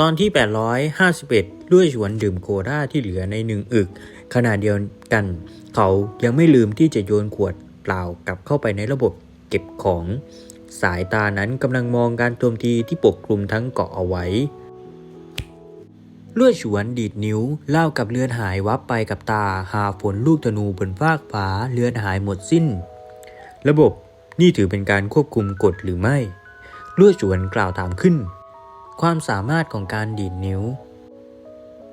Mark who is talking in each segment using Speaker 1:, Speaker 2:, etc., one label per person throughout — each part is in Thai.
Speaker 1: ตอนที่ 851 ด้วยชวนดื่มโคราที่เหลือในหนึ่งอึก ขณะเดียวกัน เขายังไม่ลืมที่จะโยนขวดเปล่ากลับเข้าไปในระบบเก็บของ สายตานั้นกำลังมองการโจมตีที่ปกคลุมทั้งเกาะเอาไว้เลือดฉวนดีดนิ้วเล่ากับเลือนหายวับไปกับตาหาฝนลูกธนูบนฟากฟ้าเลือนหายหมดสิ้น ระบบนี่ถือเป็นการควบคุมกฎหรือไม่ เลือดฉวนกล่าวถามขึ้น ความสามารถของการดีดนิ้ว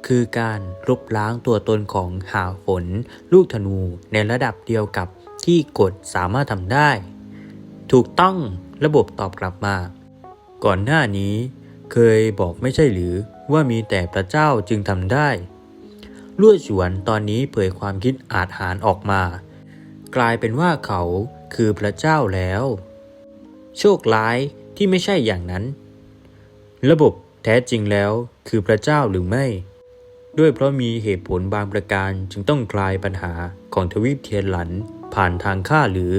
Speaker 1: คือการลบล้างตัวตนของหาฝน ลูกธนูในระดับเดียวกับที่กฎสามารถทำได้ ถูกต้องระบบตอบกลับมา ก่อนหน้านี้เคยบอกไม่ใช่หรือว่ามีแต่พระเจ้าจึงทำได้ลวดฉวนตอนนี้เผยความคิดอาจหารออกมา กลายเป็นว่าเขาคือพระเจ้าแล้ว โชคร้ายที่ไม่ใช่อย่างนั้น ระบบแท้จริงแล้วคือพระเจ้าหรือไม่ ด้วยเพราะมีเหตุผลบางประการจึงต้องกลายปัญหาของทวีปเทียนหลันผ่านทางค่าหรือ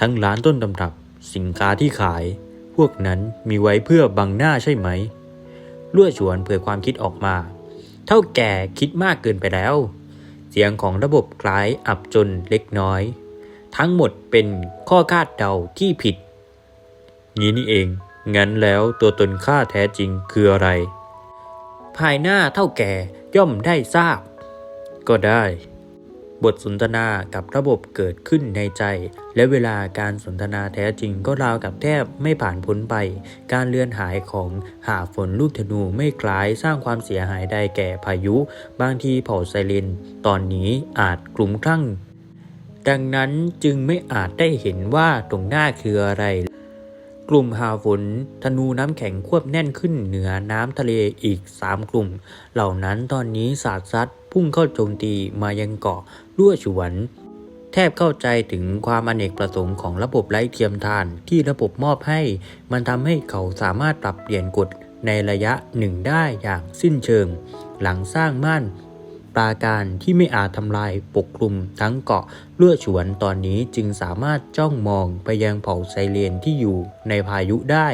Speaker 1: ทั้งร้านต้นตำรับสินค้าที่ขาย พวกนั้นมีไว้เพื่อบังหน้าใช่ไหมลั่วฉวนเผยความคิดออกมา เท่าแก่คิดมากเกินไปแล้ว เสียงของระบบคล้ายอับจนเล็กน้อย ทั้งหมดเป็นข้อคาดเดาที่ผิดนี้นี่เอง งั้นแล้วตัวตนข้าแท้จริงคืออะไร ภายหน้าเท่าแก่ย่อมได้ทราบ ก็ได้ บทสนทนากับระบบเกิดขึ้นในใจ และเวลาการสนทนาแท้จริงก็ราวกับแทบไม่ผ่านพ้นไป การเลือนหายของหาฝนลูกธนูไม่คล้ายสร้างความเสียหายใดแก่พายุ บางทีเผ่าไซเรนตอนนี้อาจกลุ่มคลั่งดังนั้นจึงไม่อาจได้เห็นว่าตรงหน้าคืออะไร กลุ่มหาฝนธนูน้ำแข็งควบแน่นขึ้นเหนือน้ำทะเลอีกสามกลุ่ม เหล่านั้นตอนนี้สาดซัดพุ่งเข้าโจมตีมายังเกาะลั่วฉวน แทบเข้าใจถึงความอเนกประสงค์ของระบบไร้เทียมทานที่ระบบมอบให้ มันทำให้เขาสามารถปรับเปลี่ยนกฎในระยะหนึ่งได้อย่างสิ้นเชิง หลังสร้างม่าน ปราการที่ไม่อาจทำลายปกคลุมทั้งเกาะเลื่อฉวนตอนนี้จึงสามารถจ้องมองไปยังเผ่าไซเรนที่อยู่ในพายุได้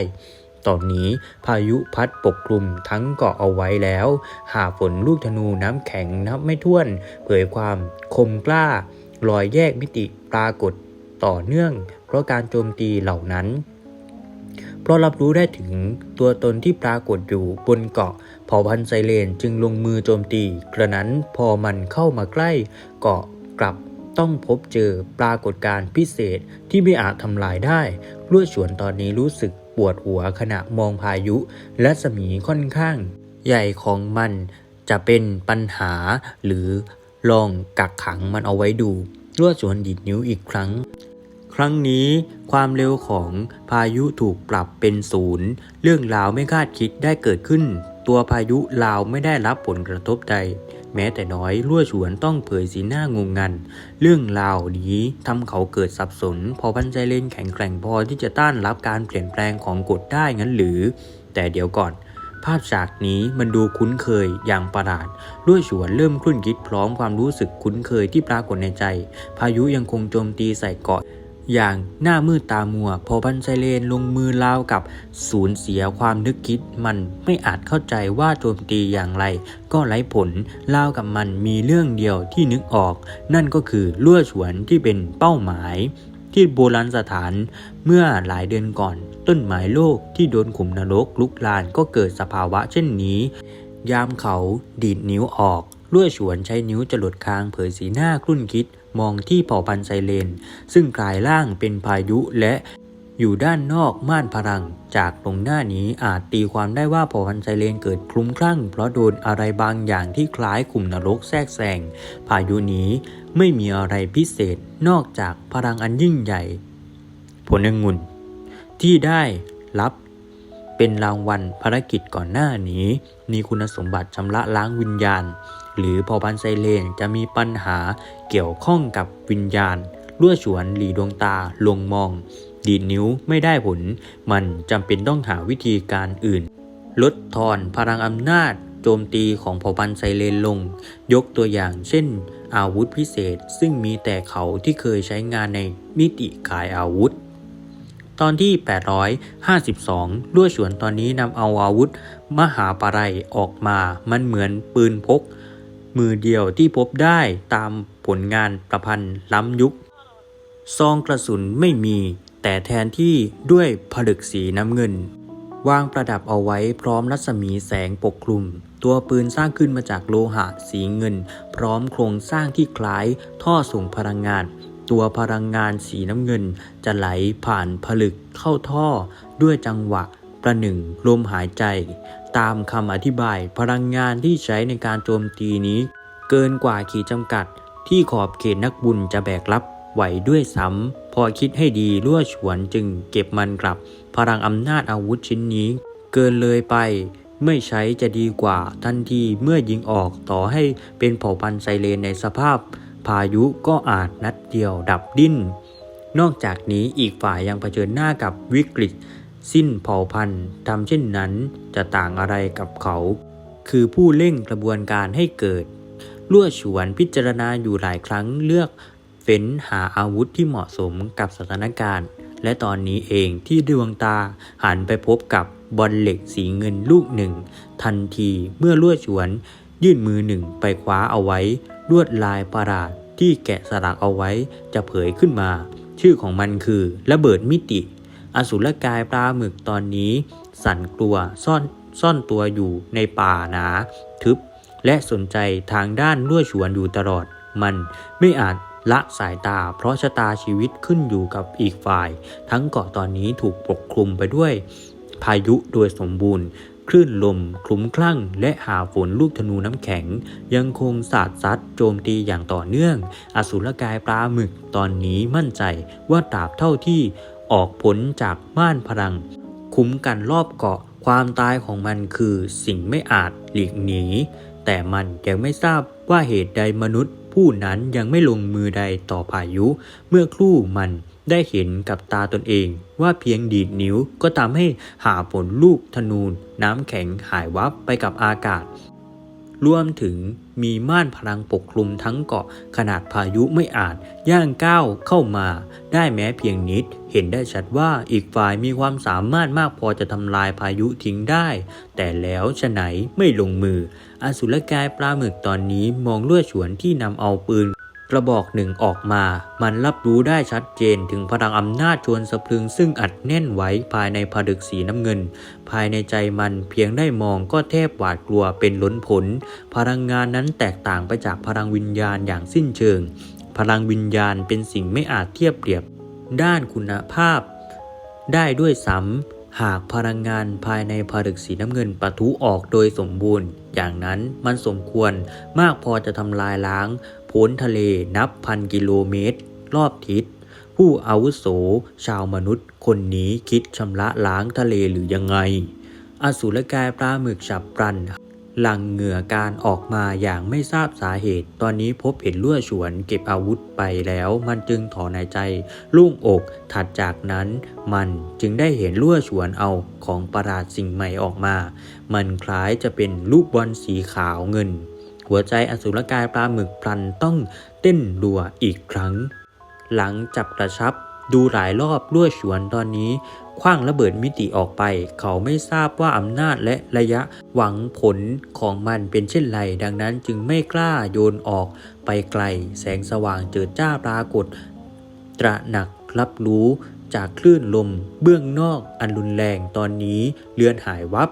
Speaker 1: ตอนนี้พายุพัดปกคลุมทั้งเกาะเอาไว้แล้ว หาฝนลูกธนูน้ำแข็งนับไม่ถ้วน เผยความคมกล้ารอยแยกมิติปรากฏต่อเนื่อง เพราะการโจมตีเหล่านั้น เพราะรับรู้ได้ถึงตัวตนที่ปรากฏอยู่บนเกาะ เผ่าพันธุ์ไซเรนจึงลงมือโจมตี กระนั้นพอมันเข้ามาใกล้เกาะกลับต้องพบเจอปรากฏการณ์พิเศษที่ไม่อาจทำลายได้ลวดฉวนตอนนี้รู้สึกปวดหัวขณะมองพายุ และสมีค่อนข้าง ใหญ่ของมันจะเป็นปัญหาหรือลองกักขังมันเอาไว้ดูลวดฉวนดีดนิ้วอีกครั้ง ครั้งนี้ความเร็วของพายุถูกปรับเป็นศูนย์ เรื่องราวไม่คาดคิดได้เกิดขึ้น ตัวพายุลาวไม่ได้รับผลกระทบใด แม้แต่น้อยลั่วฉวนต้องเผยสีหน้างงงัน เรื่องราวนี้ทำเขาเกิดสับสน พอพันใจเล่นแข็งแกร่งพอที่จะต้านรับการเปลี่ยนแปลงของกฎได้งั้นหรือ แต่เดี๋ยวก่อน ภาพฉากนี้มันดูคุ้นเคยอย่างประหลาดลั่วฉวนเริ่มคลุ่นคิดพร้อมความรู้สึกคุ้นเคยที่ปรากฏในใจ พายุยังคงโจมตีใส่เกาะ อย่างหน้ามืดตามัวพอพันไซเลนลงมือลาวกับสูญเสียความนึกคิด มันไม่อาจเข้าใจว่าโจมตีอย่างไร ก็ไร้ผลลาวกับมันมีเรื่องเดียวที่นึกออก นั่นก็คือลั่วฉวนที่เป็นเป้าหมายที่โบราณสถานเมื่อหลายเดือนก่อน ต้นไม้โลกที่โดนขุมนรกลุกลานก็เกิดสภาวะเช่นนี้ ยามเขาดีดนิ้วออกลั่วฉวนใช้นิ้วจรดคางเผยสีหน้าคลุ่นคิด มองที่เผ่าพันธุ์ไซเลน ซึ่งกลายร่างเป็นพายุและอยู่ด้านนอกม่านพลัง จากตรงหน้านี้อาจตีความได้ว่าเผ่าพันธุ์ไซเลนเกิดคลุ้มคลั่ง เพราะโดนอะไรบางอย่างที่คล้ายขุมนรกแทรกแซงพายุนี้ไม่มีอะไรพิเศษนอกจากพลังอันยิ่งใหญ่ ผลองุ่นที่ได้รับเป็นรางวัลภารกิจก่อนหน้านี้ มีคุณสมบัติชำระล้างวิญญาณ หรือพอพันไซเลนจะมีปัญหาเกี่ยวข้องกับวิญญาณลั่วฉวนหลีดวงตาลงมอง ดีดนิ้วไม่ได้ผล มันจำเป็นต้องหาวิธีการอื่น ลดทอนพลังอำนาจโจมตีของเผ่าพันธุ์ไซเลนลง ยกตัวอย่างเช่น อาวุธพิเศษซึ่งมีแต่เขาที่เคยใช้งานในมิติขายอาวุธ ตอนที่ 852ลั่วฉวนตอนนี้นำเอาอาวุธ มหาปะไรออกมา มันเหมือนปืนพก มือเดียวที่พบได้ตามผลงานประพันธ์ล้ำยุค ซองกระสุนไม่มีแต่แทนที่ด้วยผลึกสีน้ำเงิน วางประดับเอาไว้พร้อมรัศมีแสงปกคลุม ตัวปืนสร้างขึ้นมาจากโลหะสีเงิน พร้อมโครงสร้างที่คล้ายท่อส่งพลังงาน ตัวพลังงานสีน้ำเงินจะไหลผ่านผลึกเข้าท่อด้วยจังหวะประหนึ่งลมหายใจ ตามคำอธิบาย พลังงานที่ใช้ในการโจมตีนี้ เกินกว่าขีดจำกัด ที่ขอบเขตนักบุญจะแบกรับไหวด้วยซ้ำพอคิดให้ดีลั่วฉวนจึงเก็บมันกลับ พลังอำนาจอาวุธชิ้นนี้ เกินเลยไปไม่ใช้จะดีกว่าทันทีเมื่อยิงออกต่อให้เป็นเผ่าพันธุ์ไซเรนในสภาพ พายุก็อาจนัดเดียวดับดิ้น นอกจากนี้อีกฝ่ายยังเผชิญหน้ากับวิกฤต สิ้นเผ่าพันธุ์ทำเช่นนั้นจะต่างอะไรกับเขา คือผู้เร่งกระบวนการให้เกิดลั่วฉวนพิจารณาอยู่หลายครั้งเลือกเฟ้นหาอาวุธที่เหมาะสมกับสถานการณ์ และตอนนี้เองที่ดวงตาหันไปพบกับบอลเหล็กสีเงินลูกหนึ่ง ทันทีเมื่อลั่วฉวนยื่นมือหนึ่งไปคว้าเอาไว้ลวดลายประหลาดที่แกะสลักเอาไว้จะเผยขึ้นมา ชื่อของมันคือระเบิดมิติ อสุรกายปลาหมึกตอนนี้ สั่นกลัวซ่อนซ่อนตัวอยู่ในป่าหนาทึบ และสนใจทางด้านลั่วฉวนอยู่ตลอด มันไม่อาจละสายตา เพราะชะตาชีวิตขึ้นอยู่กับอีกฝ่าย ทั้งเกาะตอนนี้ถูกปกคลุมไปด้วย พายุโดยสมบูรณ์คลื่นลมคลุ้มคลั่ง และหาฝนลูกธนูน้ำแข็ง ยังคงสาดซัดโจมตีอย่างต่อเนื่อง อสุรกายปลาหมึกตอนนี้มั่นใจว่าตราบเท่าที่ ออกผลจากม่านพลัง คุ้มกันรอบเกาะความตายของมันคือสิ่งไม่อาจหลีกหนี แต่มันยังไม่ทราบว่าเหตุใดมนุษย์ ผู้นั้นยังไม่ลงมือใดต่อพายุ เมื่อครู่มันได้เห็นกับตาตนเอง ว่าเพียงดีดนิ้วก็ทำให้หาผลลูกธนูน้ำแข็งหายวับไปกับอากาศ รวมถึง มีม่านพลังปกคลุมทั้งเกาะขนาดพายุไม่อาจย่างก้าวเข้ามา ได้แม้เพียงนิด เห็นได้ชัดว่าอีกฝ่ายมีความสามารถมากพอจะทำลายพายุทิ้งได้ แต่แล้วฉะไหนไม่ลงมือ อสุรกายปลาหมึกตอนนี้มองลวดฉวนที่นำเอาปืน กระบอกหนึ่งออกมา มันรับรู้ได้ชัดเจนถึงพลังอำนาจชวนสะพรึงซึ่งอัดแน่นไว้ภายในผดึกสีน้ำเงิน ภายในใจมันเพียงได้มองก็แทบหวาดกลัวเป็นล้นผล พลังงานนั้นแตกต่างไปจากพลังวิญญาณอย่างสิ้นเชิง พลังวิญญาณเป็นสิ่งไม่อาจเทียบเปรียบ ด้านคุณภาพ ได้ด้วยซ้ำหากพลังงานภายในผลึกสีน้ำเงินปะทุออกโดยสมบูรณ์ อย่างนั้นมันสมควรมากพอจะทำลายล้างพ้นทะเลนับพันกิโลเมตร รอบทิศ ผู้อาวุโส ชาวมนุษย์ คนนี้คิดชำระล้างทะเลหรือยังไง อสุรกายปลาหมึกฉับพลันหลังเหงื่อการออกมาอย่างไม่ทราบสาเหตุ ตอนนี้พบเห็นลั่วฉวนเก็บอาวุธไปแล้ว มันจึงถอนหายใจลุ่งอกถัดจากนั้นมันจึงได้เห็นลั่วฉวนเอาของประหลาดสิ่งใหม่ออกมา มันคล้ายจะเป็นลูกบอลสีขาวเงิน หัวใจอสุรกายปลาหมึกพลันต้องเต้นรัวอีกครั้ง หลังจับกระชับดูหลายรอบลั่วฉวนตอนนี้คว้างระเบิดมิติออกไป เขาไม่ทราบว่าอำนาจและระยะหวังผลของมันเป็นเช่นไร ดังนั้นจึงไม่กล้าโยนออกไปไกล แสงสว่างเจิดจ้าปรากฏ ตระหนักรับรู้จากคลื่นลมเบื้องนอกอันรุนแรงตอนนี้เลือนหายวับ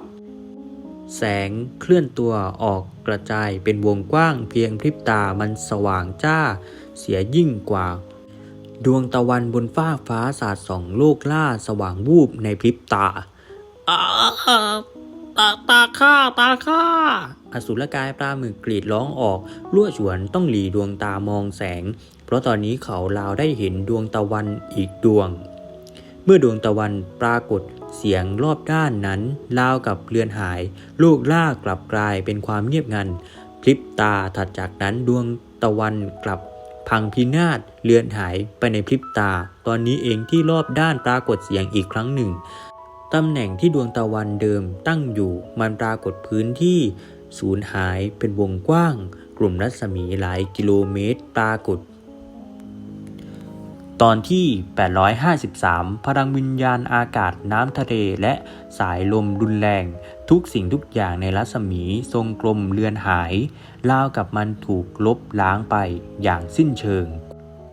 Speaker 1: แสงเคลื่อนตัวออกกระจายเป็นวงกว้างเพียงพริบตามันสว่างจ้าเสียยิ่งกว่า ดวงตะวันบนฟ้าฟ้าสาดส่องโลกล่าสว่างวูบในพริบตาอาตาตาข้าตาข้าอสุรกายปลาหมึกกรีดร้องออกลั่วฉวนต้องหลีดวงตามองแสง เพราะตอนนี้เขาลาวได้เห็นดวงตะวันอีกดวง เมื่อดวงตะวันปรากฏ เสียงรอบด้านนั้นราวกับเลือนหายโลกล่ากลับกลายเป็นความเงียบงันพลิบตาถัดจากนั้นดวงตะวันกลับ พังพินาศเลือนหายไปในพริบตา ตอนนี้เองที่รอบด้านปรากฏเสียงอีกครั้งหนึ่งตำแหน่งที่ดวงตะวันเดิมตั้งอยู่มันปรากฏพื้นที่สูญหายเป็นวงกว้าง กลุ่มรัศมีหลายกิโลเมตร ปรากฏ ตอนที่ 853 พลังวิญญาณอากาศน้ำทะเลและสายลมรุนแรง ทุกสิ่งทุกอย่างในรัศมีทรงกลมเลือนหายราวกับมันถูกลบล้างไปอย่างสิ้นเชิง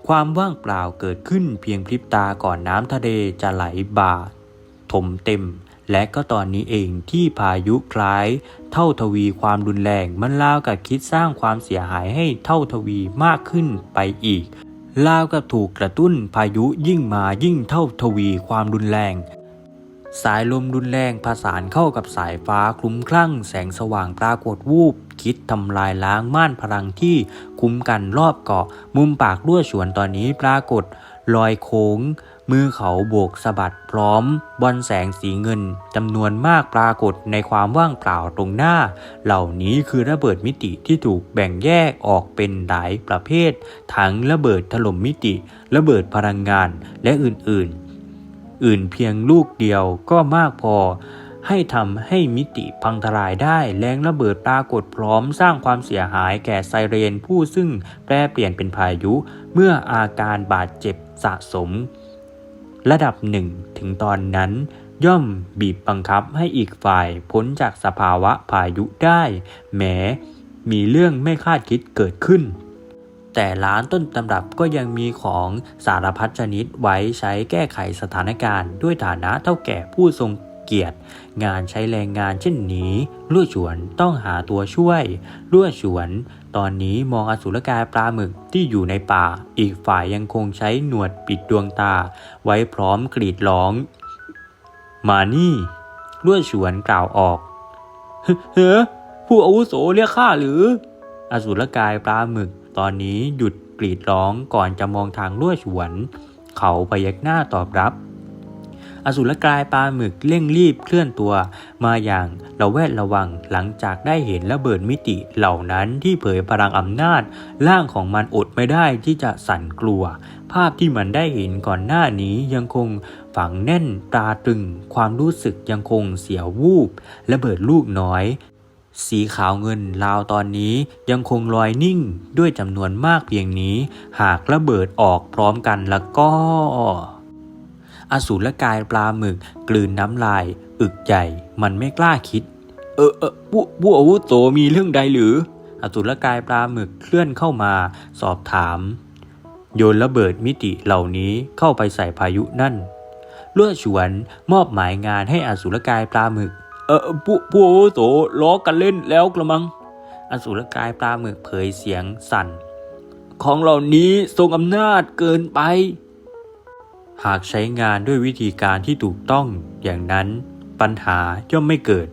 Speaker 1: ความว่างเปล่าเกิดขึ้นเพียงพริบตาก่อนน้ำทะเลจะไหลบ่า ถมเต็ม และก็ตอนนี้เองที่พายุคล้าย เท่าทวีความรุนแรงมันราวกับคิดสร้างความเสียหายให้เท่าทวีมากขึ้นไปอีก ลาวกับถูกกระตุ้นพายุยิ่งมายิ่งเท่าทวีความรุนแรง สายลมรุนแรงผสานเข้ากับสายฟ้าคลุ้มคลั่ง แสงสว่างปรากฏวูบ คิดทำลายล้างม่านพลังที่คุ้มกันรอบเกาะ มุมปากรั่วฉวนตอนนี้ปรากฏ ลอยโค้ง มือเขาโบกสะบัดพร้อม บอลแสงสีเงินจำนวนมากปรากฏในความว่างเปล่าตรงหน้า เหล่านี้คือระเบิดมิติที่ถูกแบ่งแยกออกเป็นหลายประเภท ทั้งระเบิดถล่มมิติ ระเบิดพลังงานและอื่นๆ อื่นเพียงลูกเดียวก็มากพอให้ทำให้มิติพังทลายได้แรงระเบิดปรากฏพร้อมสร้างความเสียหายแก่ไซเรนผู้ซึ่งแปรเปลี่ยนเป็นพายุ เมื่ออาการบาดเจ็บสะสม ระดับหนึ่งถึงตอนนั้น ย่อมบีบบังคับให้อีกฝ่ายพ้นจากสภาวะพายุได้ แม้มีเรื่องไม่คาดคิดเกิดขึ้น แต่ร้านต้นตำรับก็ยังมีของสารพัดชนิดไว้ใช้แก้ไขสถานการณ์ด้วยฐานะเท่าแก่ผู้ทรงเกียรติงานใช้แรงงานเช่นนี้ลู่ฉวนต้องหาตัวช่วยลู่ฉวน ตอนนี้มองอสุรกายปลาหมึกที่อยู่ในป่า อีกฝ่ายยังคงใช้หนวดปิดดวงตา ไว้พร้อมกรีดร้อง มานี่ลู่ฉวนกล่าวออก เฮ้อผู้อาวุโสเรียกข้าหรือ อสุรกายปลาหมึก ตอนนี้หยุดกรีดร้องก่อนจะมองทางลู่ฉวน เขาพยักหน้าตอบรับ อสุรกายปลาหมึกเร่งรีบเคลื่อนตัว มาอย่างระแวดระวังหลังจากได้เห็นระเบิดมิติเหล่านั้นที่เผยพลังอำนาจ ร่างของมันอดไม่ได้ที่จะสั่นกลัว ภาพที่มันได้เห็นก่อนหน้านี้ยังคงฝังแน่นตราตรึง ความรู้สึกยังคงเสียวูบระเบิดลูกน้อยสีขาวเงินลาวตอนนี้ยังคงลอยนิ่งด้วยจำนวนมากเพียงนี้ หากระเบิดออกพร้อมกันแล้วก็ อสูรกายปลาหมึก กลืนน้ำลาย อึกใหญ่ มันไม่กล้าคิด เออเออผู้อาวุโสมีเรื่องใดหรือ อสูรกายปลาหมึกเคลื่อนเข้ามาสอบถาม โยนระเบิดมิติเหล่านี้เข้าไปใส่พายุนั่นลั่วฉวนมอบหมายงานให้อสูรกายปลาหมึก เออผู้ผู้อาวุโสล้อกันเล่นแล้วกระมัง อสูรกายปลาหมึกเผยเสียงสั่น ของเหล่านี้ทรงอำนาจเกินไป หากใช้งานด้วยวิธีการที่ถูกต้องอย่างนั้น ปัญหาย่อมไม่เกิด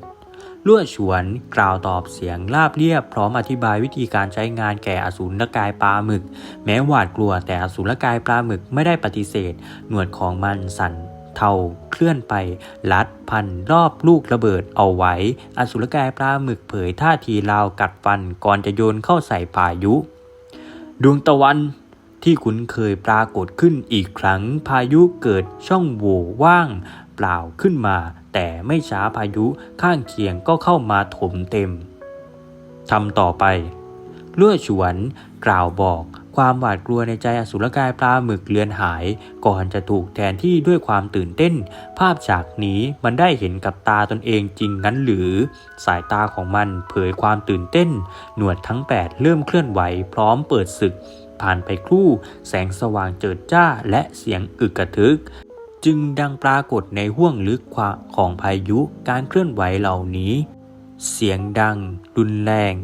Speaker 1: ลั่วฉวนกล่าวตอบเสียงราบเรียบพร้อมอธิบายวิธีการใช้งานแก่อสูรกายปลาหมึก แม้หวาดกลัวแต่อสูรกายปลาหมึกไม่ได้ปฏิเสธ หนวดของมันสั่นเทาเคลื่อนไป ลัดพันรอบลูกระเบิดเอาไว้ อสุรกายปลาหมึกเผยท่าทีราวกัดฟันก่อนจะโยนเข้าใส่พายุ ดวงตะวัน ที่คุ้นเคยปรากฏขึ้นอีกครั้งพายุเกิดช่องโหว่ว่างเปล่าขึ้นมา แต่ไม่ช้าพายุข้างเคียงก็เข้ามาถมเต็มทำต่อไปเลื่อฉวนกล่าวบอกความหวาดกลัวในใจอสุรกายปลาหมึกเลือนหาย ก่อนจะถูกแทนที่ด้วยความตื่นเต้น ภาพฉากนี้มันได้เห็นกับตาตนเองจริงงั้นหรือ สายตาของมันเผยความตื่นเต้น หนวดทั้ง 8 เริ่มเคลื่อนไหวพร้อมเปิดศึก ผ่านไปครู่ แสงสว่างเจิดจ้าและเสียงอึกกระทึก จึงดังปรากฏในห้วงลึกของพายุการเคลื่อนไหวเหล่านี้ เสียงดัง รุนแรง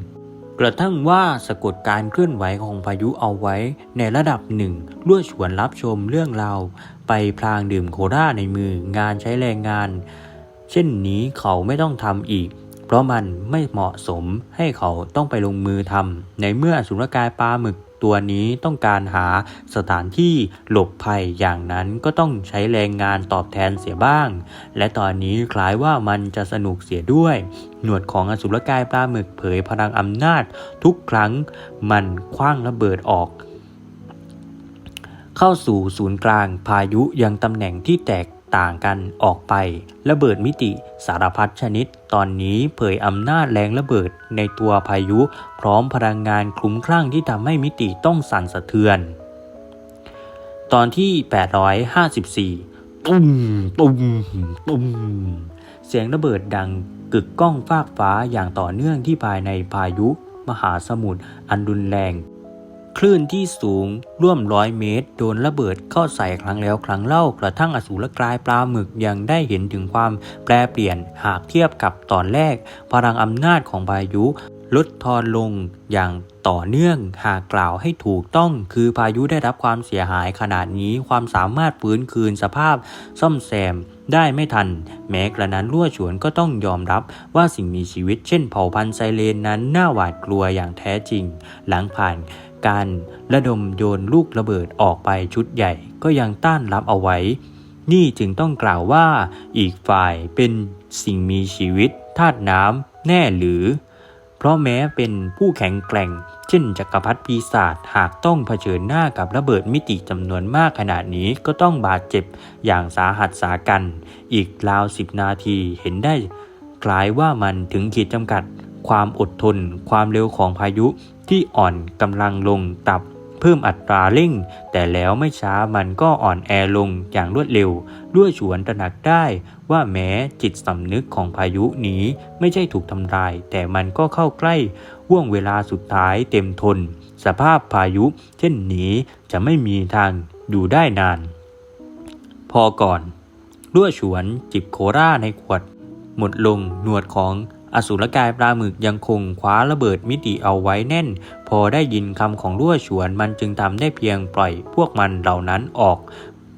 Speaker 1: กระทั่งว่าสะกดการเคลื่อนไหวของพายุเอาไว้ในระดับหนึ่งล่วชวนรับชมเรื่องราวไปพลางดื่มโคราในมืองานใช้แรงงาน เช่นนี้เขาไม่ต้องทำอีกเพราะมันไม่เหมาะสมให้เขาต้องไปลงมือทำในเมื่อสุรกายปลาหมึก ตัวนี้ต้องการหาสถานที่หลบภัยอย่างนั้นก็ต้องใช้แรงงานตอบแทนเสียบ้าง และตอนนี้คล้ายว่ามันจะสนุกเสียด้วย หนวดของอสุรกายปลาหมึกเผยพลังอำนาจ ทุกครั้งมันคว้างระเบิดออกเข้าสู่ศูนย์กลางพายุยังตำแหน่งที่แตก ต่างกันออกไประเบิดมิติสารพัดชนิด ตอนนี้เผยอำนาจแรงระเบิดในตัวพายุ พร้อมพลังงานคลุ้มคลั่งที่ทำให้มิติต้องสั่นสะเทือน ตอนที่ 854 ตุ้มตุ้มตุ้มเสียงระเบิดดังกึกก้องฟากฟ้าอย่างต่อเนื่องที่ภายในพายุ มหาสมุทรอันรุนแรง คลื่นที่สูงร่วมร้อยเมตร โดนระเบิดเข้าใส่ครั้งแล้วครั้งเล่ากระทั่งอสูรกลายปลาหมึกยังได้เห็นถึงความแปรเปลี่ยนหากเทียบกับตอนแรก พลังอำนาจของพายุลดทอนลงอย่างต่อเนื่องหากกล่าวให้ถูกต้องคือพายุได้รับความเสียหายขนาดนี้ความสามารถฟื้นคืนสภาพซ่อมแซมได้ไม่ทัน แม้กระนั้นลั่วฉวนก็ต้องยอมรับว่าสิ่งมีชีวิตเช่นเผ่าพันธุ์ไซเรนนั้นน่าหวาดกลัวอย่างแท้จริง หลังผ่าน การระดมโยนลูกระเบิดออกไปชุดใหญ่ก็ยังต้านรับเอาไว้ นี่จึงต้องกล่าวว่าอีกฝ่ายเป็นสิ่งมีชีวิตธาตุน้ำแน่หรือ เพราะแม้เป็นผู้แข็งแกร่ง เช่นจักรพรรดิปีศาจหากต้องเผชิญหน้ากับระเบิดมิติจำนวนมากขนาดนี้ก็ต้องบาดเจ็บอย่างสาหัสสากัน อีกราวสิบนาทีเห็นได้คล้ายว่ามันถึงขีดจำกัดความอดทน ความเร็วของพายุ ที่อ่อนกำลังลงตับ เพิ่มอัตราเร่ง แต่แล้วไม่ช้ามันก็อ่อนแอลงอย่างรวดเร็ว ด้วยฉวนตระหนักได้ว่าแม้จิตสำนึกของพายุนี้ไม่ใช่ถูกทำลาย แต่มันก็เข้าใกล้ห่วงเวลาสุดท้ายเต็มทน สภาพพายุ เช่นนี้จะไม่มีทางอยู่ได้นาน พอก่อนรั่วฉวนจิบโคราในขวด หมดลงหนวดของ อสุรกายปลาหมึกยังคงคว้าระเบิดมิติเอาไว้แน่น พอได้ยินคำของรั่วฉวนมันจึงทำได้เพียงปล่อยพวกมันเหล่านั้นออก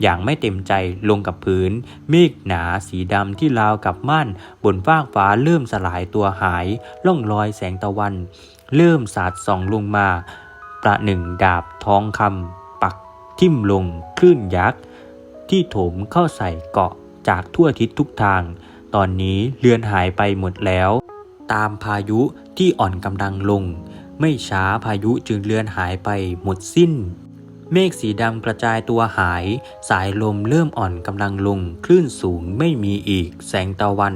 Speaker 1: อย่างไม่เต็มใจลงกับพื้นเมฆหนาสีดำที่ราวกับม่านบนฟากฟ้าเริ่มสลายตัวหายล่องลอยแสงตะวัน เริ่มสาดส่องลงมา ประหนึ่งดาบทองคำปักทิ่มลงคลื่นยักษ์ที่โถมเข้าใส่เกาะจากทั่วทิศทุกทาง ตอนนี้เลือนหายไปหมดแล้ว ตามพายุที่อ่อนกำลังลง ไม่ช้าพายุจึงเลือนหายไปหมดสิ้น เมฆสีดำกระจายตัวหาย สายลมเริ่มอ่อนกำลังลง คลื่นสูงไม่มีอีก แสงตะวัน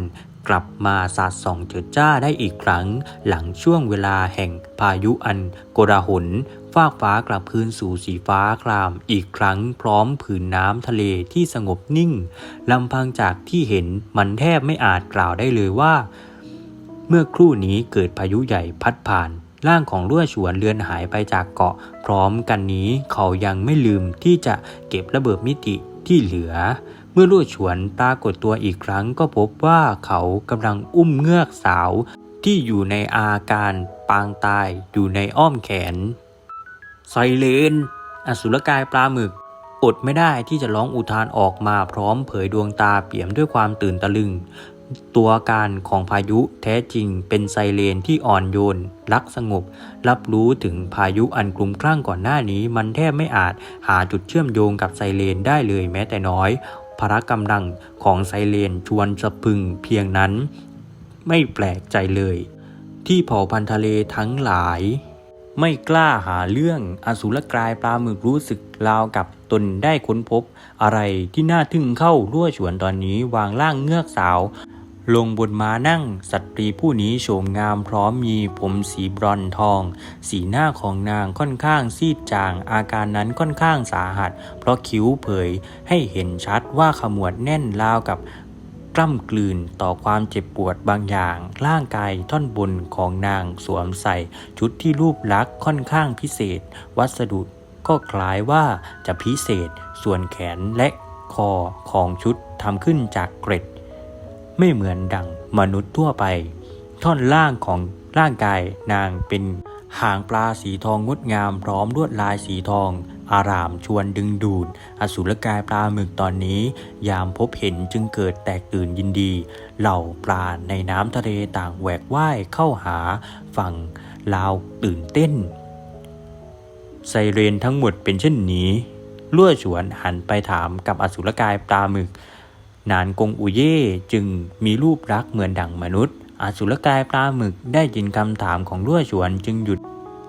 Speaker 1: กลับมาสาดส่องเจิดจ้าได้อีกครั้ง หลังช่วงเวลาแห่งพายุอันโกลาหลฟากฟ้ากลับคืนสู่สีฟ้าครามอีกครั้งพร้อมผืนน้ำทะเลที่สงบนิ่งลำพังจากที่เห็นมันแทบไม่อาจกล่าวได้เลยว่า เมื่อครู่นี้เกิดพายุใหญ่พัดผ่าน ร่างของลั่วฉวนเลือนหายไปจากเกาะ พร้อมกันนี้เขายังไม่ลืมที่จะเก็บระเบิดมิติที่เหลือ เมื่อลั่วฉวนปรากฏตัวอีกครั้งก็พบว่าเขากำลังอุ้มเงือกสาวที่อยู่ในอาการปางตายอยู่ในอ้อมแขนไซเลน อสุรกายปลาหมึก อดไม่ได้ที่จะร้องอุทานออกมาพร้อมเผยดวงตาเปี่ยมด้วยความตื่นตะลึง ตัวการของพายุแท้จริงเป็นไซเรนที่อ่อนโยน รักสงบ รับรู้ถึงพายุอันกลุ่มคลั่งก่อนหน้านี้มันแทบไม่อาจหาจุดเชื่อมโยงกับไซเรนได้เลยแม้แต่น้อย พละกำลังของไซเรนชวนสะพึงเพียงนั้น ไม่แปลกใจเลย ที่เผ่าพันธุ์ทะเลทั้งหลาย ไม่กล้าหาเรื่องอสูรกายปลาหมึกรู้สึกราวกับตนได้ค้นพบ อะไรที่น่าทึ่งเข้ารั่วฉวนตอนนี้วางร่างเงือกสาว ลงบนม้านั่งสตรีผู้นี้โฉมงามพร้อมมีผมสีบรอนทอง สีหน้าของนางค่อนข้างซีดจาง อาการนั้นค่อนข้างสาหัส เพราะคิ้วเผยให้เห็นชัดว่าขมวดแน่นราวกับกล้ำกลืนต่อความเจ็บปวดบางอย่าง ร่างกายท่อนบนของนางสวมใส่ ชุดที่รูปลักษณ์ค่อนข้างพิเศษ วัสดุก็คล้ายว่าจะพิเศษ ส่วนแขนและคอของชุดทำขึ้นจากเกร็ด ไม่เหมือนดังมนุษย์ทั่วไป ท่อนล่างของร่างกายนางเป็นหางปลาสีทองงดงามพร้อมลวดลายสีทอง อารามชวนดึงดูด อสุรกายปลาหมึกตอนนี้ ยามพบเห็นจึงเกิดแตกตื่นยินดี เหล่าปลาในน้ำทะเลต่างแหวกว่ายเข้าหาฝั่งลาวตื่นเต้น ไซเรนทั้งหมดเป็นเช่นนี้ลั่วฉวนหันไปถามกับอสุรกายปลาหมึก นานกงอุเย่จึงมีรูปลักษณ์เหมือนดั่งมนุษย์ อสุรกายปลาหมึกได้ยินคำถามของลั่วฉวนจึงหยุด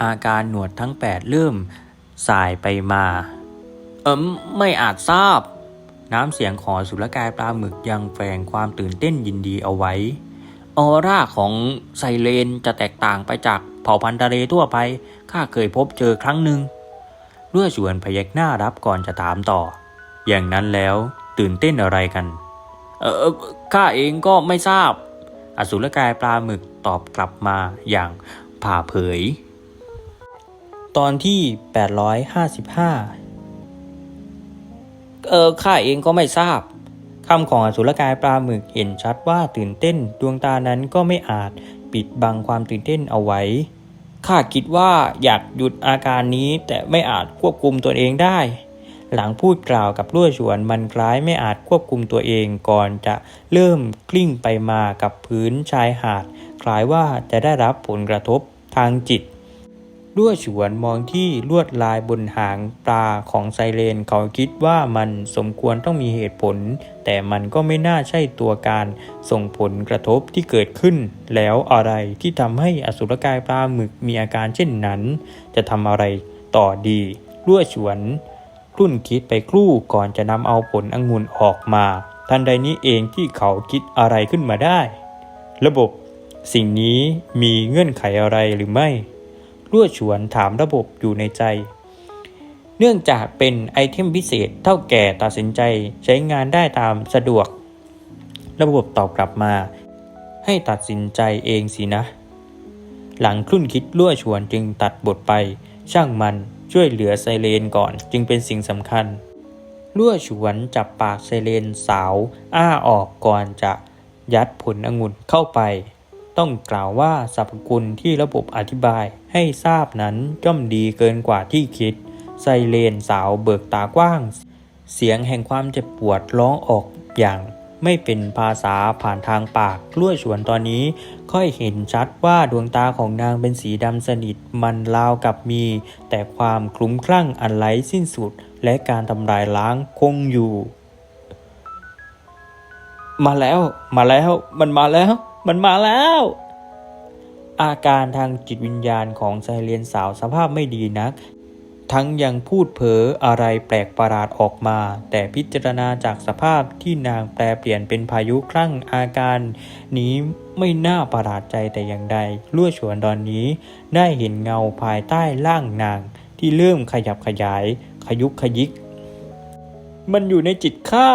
Speaker 1: อาการหนวดทั้ง 8 เริ่มสายไปมา เอิมไม่อาจทราบ น้ำเสียงของอสุรกายปลาหมึกยังแฝงความตื่นเต้นยินดีเอาไว้ ออร่าของไซเรนจะแตกต่างไปจากเผ่าพันธุ์ทะเลทั่วไป ข้าเคยพบเจอครั้งหนึ่งรั่วชวนพยักหน้ารับก่อนจะถามต่อ อย่างนั้นแล้ว ตื่นเต้นอะไรกัน เออข้าเองก็ไม่ทราบ อสุรกายปลาหมึกตอบกลับมาอย่างผ่าเผย ตอนที่ 855 เออข้าเองก็ไม่ทราบคำของอสุรกายปลาหมึกเห็นชัดว่าตื่นเต้นดวงตานั้นก็ไม่อาจปิดบังความตื่นเต้นเอาไว้ข้าคิดว่าอยากหยุดอาการนี้แต่ไม่อาจควบคุมตัวเองได้ หลังพูดกล่าวกับลั่วฉวนมันคล้ายไม่อาจควบคุมตัวเองก่อนจะเริ่มกลิ้งไปมากับพื้นชายหาด คล้ายว่าจะได้รับผลกระทบทางจิตลั่วฉวนมองที่ลวดลายบนหางปลาของไซเรนเขาคิดว่ามันสมควรต้องมีเหตุผล แต่มันก็ไม่น่าใช่ตัวการส่งผลกระทบที่เกิดขึ้น แล้วอะไรที่ทำให้อสุรกายปลาหมึกมีอาการเช่นนั้น จะทำอะไรต่อดีลั่วฉวน ครุ่นคิดไปครู่ก่อนจะนำเอาผลองุ่นออกมา ทันใดนี้เองที่เขาคิดอะไรขึ้นมาได้ ระบบสิ่งนี้มีเงื่อนไขอะไรหรือไม่รั่วฉวนถามระบบอยู่ในใจ เนื่องจากเป็นไอเทมพิเศษเท่าแก่ตัดสินใจใช้งานได้ตามสะดวก ระบบตอบกลับมา ให้ตัดสินใจเองสินะ หลังครุ่นคิดรั่วฉวนจึงตัดบทไป ช่างมัน ช่วยเหลือไซเรนก่อนจึงเป็นสิ่งสำคัญรั่วฉวนจับปากไซเรนสาว อ้าออกก่อนจะยัดผลองุ่นเข้าไป ต้องกล่าวว่าสรรพคุณที่ระบบอธิบายให้ทราบนั้นย่อมดีเกินกว่าที่คิด ไซเรนสาวเบิกตากว้าง เสียงแห่งความเจ็บปวดร้องออกอย่าง ไม่เป็นภาษาผ่านทางปากกล้วยฉวนตอนนี้ ค่อยเห็นชัดว่าดวงตาของนางเป็นสีดำสนิทมันราวกับมี แต่ความคลุ้มคลั่งอันไร้สิ้นสุด และการทำลายล้างคงอยู่ มาแล้ว มาแล้ว มันมาแล้ว มันมาแล้ว อาการทางจิตวิญญาณของไซเรียนสาวสภาพไม่ดีนัก ทั้งยังพูดเผออะไรแปลกประหลาดออกมา แต่พิจารณาจากสภาพที่นางแปลเปลี่ยนเป็นพายุคลั่งอาการ นี้ไม่น่าประหลาดใจแต่อย่างใดลั่วฉวนตอนนี้ ได้เห็นเงาภายใต้ร่างนาง ที่เริ่มขยับขยาย ขยุกขยิก มันอยู่ในจิตข้า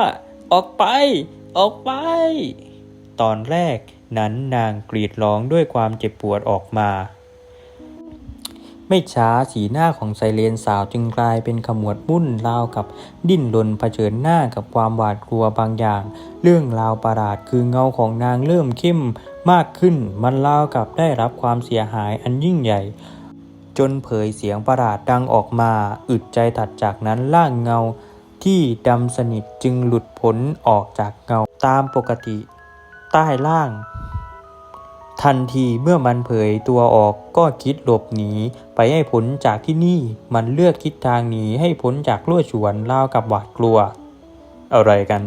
Speaker 1: ออกไป ออกไป ตอนแรกนั้นนางกรีดร้องด้วยความเจ็บปวดออกมา ไม่ช้าสีหน้าของไซเรนสาวจึงกลายเป็นขมวดมุ่นราวกับดิ้นรนเผชิญหน้ากับความหวาดกลัวบางอย่าง เรื่องราวประหลาดคือเงาของนางเริ่มเข้มมากขึ้น มันราวกับได้รับความเสียหายอันยิ่งใหญ่ จนเผยเสียงประหลาดดังออกมา อึดใจถัดจากนั้นร่างเงาที่ดำสนิทจึงหลุดพ้นออกจากเงาตามปกติ ใต้ล่าง ทันทีเมื่อมันเผยตัวออกก็คิดหลบหนีไปให้พ้นจากที่นี่มันเลือกทิศทางหนีให้พ้นจากลั่วฉวนราวกับหวาดกลัว อะไรกัน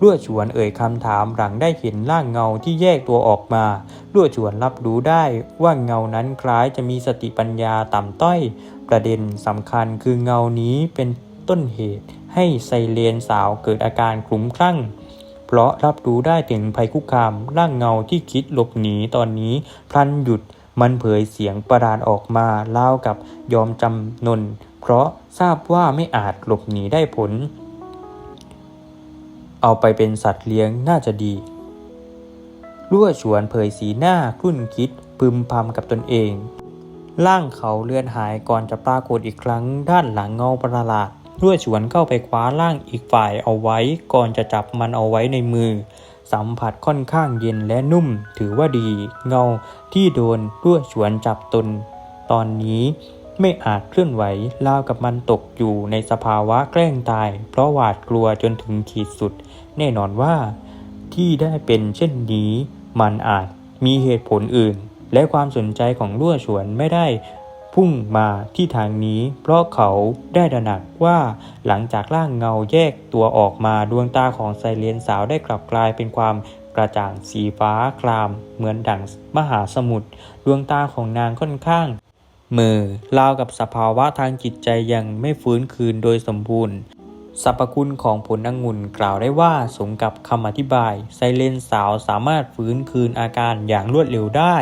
Speaker 1: ลั่วฉวนเอ่ยคำถามหลังได้เห็นร่างเงาที่แยกตัวออกมาลั่วฉวนรับรู้ได้ว่าเงานั้นคล้ายจะมีสติปัญญาต่ำต้อย ประเด็นสำคัญคือเงานี้เป็นต้นเหตุให้ไซเรนสาวเกิดอาการคลุ้มคลั่ง เพราะรับรู้ได้ถึงภัยคุกคามร่างเงาที่คิดหลบหนีตอนนี้พลันหยุดมันเผยเสียงประหลาดออกมาเล่ากับยอมจำนน เพราะทราบว่าไม่อาจหลบหนีได้ผล เอาไปเป็นสัตว์เลี้ยงน่าจะดีรั่วฉวนเผยสีหน้าครุ่นคิดพึมพำกับตนเอง ร่างเขาเลือนหายก่อนจะปรากฏอีกครั้งด้านหลังเงาประหลาด รั่วฉวนเข้าไปคว้าร่างอีกฝ่ายเอาไว้ ก่อนจะจับมันเอาไว้ในมือ สัมผัสค่อนข้างเย็นและนุ่ม ถือว่าดี เงาที่โดนรั่วฉวนจับตน ตอนนี้ไม่อาจเคลื่อนไหวราวกับมันตกอยู่ในสภาวะแกล้งตาย เพราะหวาดกลัวจนถึงขีดสุด แน่นอนว่า ที่ได้เป็นเช่นนี้ มันอาจมีเหตุผลอื่น และความสนใจของรั่วฉวนไม่ได้ พุ่งมาที่ทางนี้ เพราะเขาได้ตระหนักว่าหลังจากร่างเงาแยกตัวออกมาดวงตาของไซเรนสาวได้กลับกลายเป็นความกระจ่างสีฟ้าคราม เหมือนดั่งมหาสมุทรดวงตาของนางค่อนข้างมือราวกับสภาวะทางจิตใจยังไม่ฟื้นคืนโดยสมบูรณ์สรรพคุณของผลองุ่นกล่าวได้ว่าสมกับคำอธิบาย ไซเลนสาวสามารถฟื้นคืนอาการอย่างรวดเร็วได้